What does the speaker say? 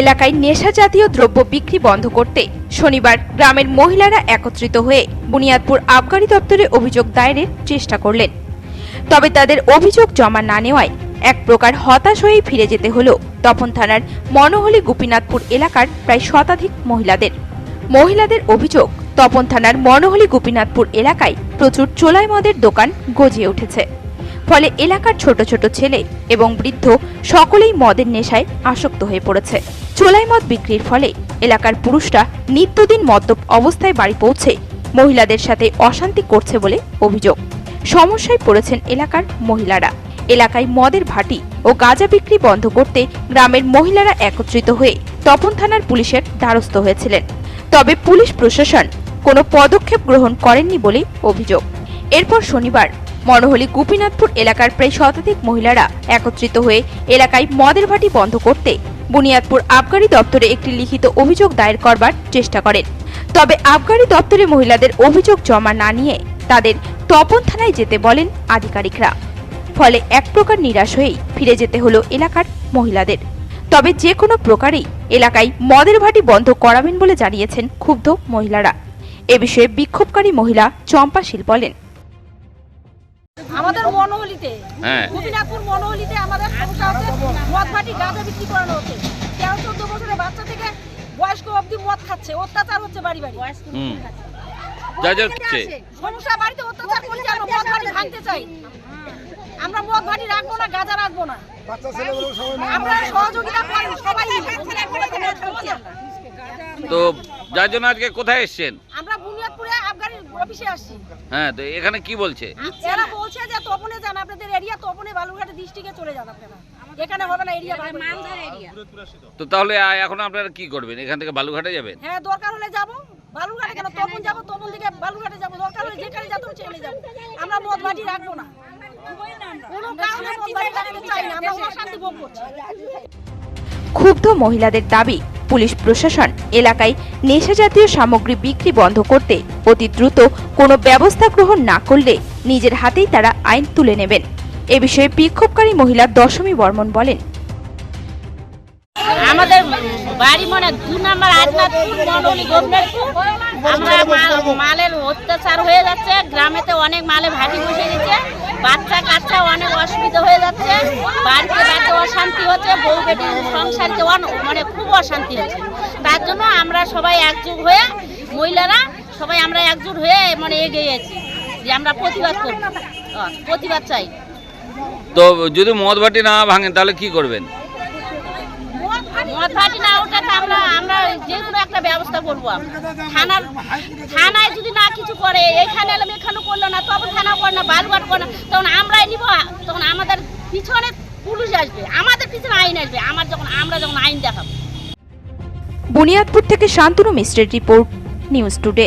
এলাকায় নেশা জাতীয় দ্রব্য বিক্রি বন্ধ করতে শনিবার গ্রামের মহিলারা একত্রিত হয়ে বুনিয়াদপুর আবগারি দপ্তরে অভিযোগ দায়েরের চেষ্টা করলেন। তবে তাদের অভিযোগ জমা না নেওয়ায় এক প্রকার হতাশ হয়েই ফিরে যেতে হলো। তপন থানার মনোহলি গোপীনাথপুর এলাকার প্রায় শতাধিক মহিলাদের। মহিলাদের অভিযোগ, তপন থানার মনোহলি গোপীনাথপুর এলাকায় প্রচুর চোলাই মদের দোকান গজিয়ে উঠেছে। ফলে এলাকার ছোট ছোট ছেলে এবং বৃদ্ধ সকলেই মদের নেশায় আসক্ত হয়ে পড়েছে। চোলাই মদ বিক্রির ফলে এলাকার পুরুষরা নিত্যদিন মদ্যপ অবস্থায় বাড়ি পৌঁছে মহিলাদের সাথে অশান্তি করছে বলে অভিযোগ। সমস্যায় পড়েছেন এলাকার মহিলারা। এলাকায় মদের ভাটি ও গাঁজা বিক্রি বন্ধ করতে গ্রামের মহিলারা একত্রিত হয়ে তপন থানার পুলিশের দ্বারস্থ হয়েছিলেন। তবে পুলিশ প্রশাসন কোনো পদক্ষেপ গ্রহণ করেননি বলে অভিযোগ। এরপর শনিবার মনোহলি গোপীনাথপুর এলাকার প্রায় শতাধিক মহিলারা একত্রিত হয়ে এলাকায় মদের ভাটি বন্ধ করতে বুনিয়াদপুর আবগারি দপ্তরে একটি লিখিত অভিযোগ দায়ের করবার চেষ্টা করেন। তবে আবগারি দপ্তরে মহিলাদের অভিযোগ জমা না নিয়ে তাদের তপন থানায় যেতে বলেন আধিকারিকরা। ফলে এক প্রকার নিরাশ হয়েই ফিরে যেতে হলো এলাকার মহিলাদের। তবে যে কোনো প্রকারেই এলাকায় মদের ভাটি বন্ধ করাবেন বলে জানিয়েছেন ক্ষুব্ধ মহিলারা। এ বিষয়ে বিক্ষোভকারী মহিলা চম্পাশীল বলেন। আমাদের মনোহলিতে হ্যাঁ। গোপীনাথপুর মনোহলিতে আমাদের সমস্যা হচ্ছে মদ ভাটি গাঁজা বিক্রি করানো হচ্ছে। তেরো চোদ্দ বছরের বাচ্চা থেকে বয়স্ক অবধি মদ খাচ্ছে অত্যাচার হচ্ছে বাড়ি বাড়ি। হুম। যা যা হচ্ছে সমস্যা বাড়িতে অত্যাচার করছে আমরা মদ ভাটি ভাঙতে চাই। আমরা মদ ভাটি রাখব না গাঁজা রাখব না। আমরা সহযোগিতা করি সবাই তো যার জন্য আজকে কোথায় এসছেন? অফিসে আসছি। হ্যাঁ তো এখানে কি বলছে? এরা বলছে যে তপনে যান আপনাদের এরিয়া তপনে বালুরঘাটে ডিস্ট্রিক্টে চলে যান আপনারা। এখানে হবে না এরিয়া মানধার এরিয়া তো তাহলে এখন আপনারা কি করবেন? এখান থেকে বালুঘাটে যাবেন? হ্যাঁ দরকার হলে যাব। বালুরঘাটে কেন? তপন যাব তপন থেকে বালুরঘাটে যাব। দরকার হলে যেখানে যাব চলে যাব। আমরা মদ বাটি রাখব না। কোনো কারণে মদ বাটি রাখতে চাই না। আমরা অশান্তি ভোগ করছি। ক্ষুব্ধ মহিলাদের দাবি পুলিশ প্রশাসন এলাকায় নেশাজাতীয় সামগ্রী বিক্রি বন্ধ করতে অতি দ্রুত কোনো ব্যবস্থা গ্রহণ না করলে নিজের হাতেই তারা আইন তুলে নেবেন। এ বিষয়ে বিক্ষোভকারী মহিলা দশমী বর্মন বলেন। আমাদের বাড়ি মানে দু নম্বর আমরা মাল- মালের অত্যাচার হয়ে যাচ্ছে, গ্রামেতে অনেক মালে ভাটি বসে গেছে বাচ্চা কাচ্চা অনেক অসুবিধা হয়ে যাচ্ছে, বাড়িতে বাড়িতে হচ্ছে বউ বেটি অন- মানে খুব অশান্তি হচ্ছে। তার জন্য আমরা সবাই একজোট হয়ে মহিলারা সবাই আমরা একজোট হয়ে মানে এগিয়ে গেছি যে আমরা প্রতিবাদ করব প্রতিবাদ চাই। তো যদি মদ ভাটি না ভাঙেন তাহলে কি করবেন? মদ ভাটি না ওঠাতে আমরা আমরা যে কোনো একটা ব্যবস্থা করব থানার থানায় যদি না কিছু করে এখানে এলাম এখানে করল না তখন থানা করে না বালুঘাট করে না তখন আমরাই নিব তখন আমাদের পিছনে পুলিশ আসবে। আইন যখন আমরা যখন আইন দেখাবো। বুনিয়াদপুর থেকে শান্তনু মিশ্রের রিপোর্ট নিউজ টুডে।